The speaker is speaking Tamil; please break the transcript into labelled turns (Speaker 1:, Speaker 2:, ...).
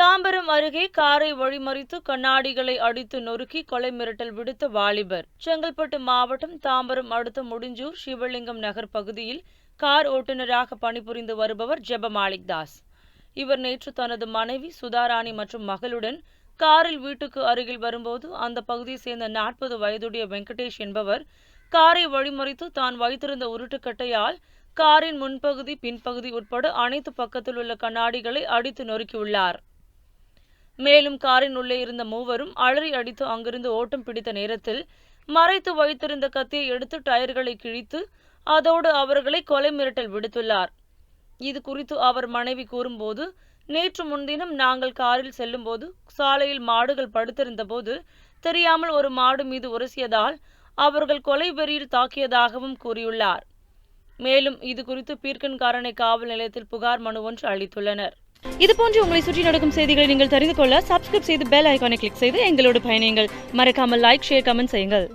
Speaker 1: தாம்பரம் அருகே காரை வழிமறித்து கண்ணாடிகளை அடித்து நொறுக்கி கொலை மிரட்டல் விடுத்த வாலிபர். செங்கல்பட்டு மாவட்டம் தாம்பரம் அடுத்த முடிஞ்சூர் சிவலிங்கம் நகர் பகுதியில் கார் ஓட்டுநராக பணிபுரிந்து வருபவர் ஜெப மாலிக் தாஸ். இவர் நேற்று தனது மனைவி சுதாராணி மற்றும் மகளுடன் காரில் வீட்டுக்கு அருகில் வரும்போது அந்த பகுதியை சேர்ந்த நாற்பது வயதுடைய வெங்கடேஷ் என்பவர் காரை வழிமறித்து தான் வைத்திருந்த உருட்டுக்கட்டையால் காரின் முன்பகுதி பின்பகுதி உட்பட அனைத்து பக்கத்தில் உள்ள கண்ணாடிகளை அடித்து நொறுக்கியுள்ளார். மேலும் காரின் உள்ளே இருந்த மூவரும் அலறி அடித்து அங்கிருந்து ஓட்டம் பிடித்த நேரத்தில் மறைத்து வைத்திருந்த கத்தியை எடுத்து டயர்களை கிழித்து அதோடு அவர்களை கொலை மிரட்டல் விடுத்துள்ளார். இது குறித்து அவர் மனைவி கூறும்போது நேற்று முன்தினம் நாங்கள் காரில் செல்லும்போது சாலையில் மாடுகள் படுத்திருந்தபோது தெரியாமல் ஒரு மாடு மீது உரசியதால் அவர்கள் கொலை வெறியில் தாக்கியதாகவும் கூறியுள்ளார். மேலும் இது குறித்து பீர்க்கன்காரனை காவல் நிலையத்தில் புகார் மனு ஒன்று அளித்துள்ளனர்.
Speaker 2: இது போன்று உங்களை சுற்றி நடக்கும் செய்திகளை நீங்கள் தெரிந்து கொள்ள சப்ஸ்கிரைப் செய்து பெல் ஐகானை கிளிக் செய்து எங்களோடு பயணியுங்கள். மறக்காமல் லைக் ஷேர் கமெண்ட் செய்யுங்கள்.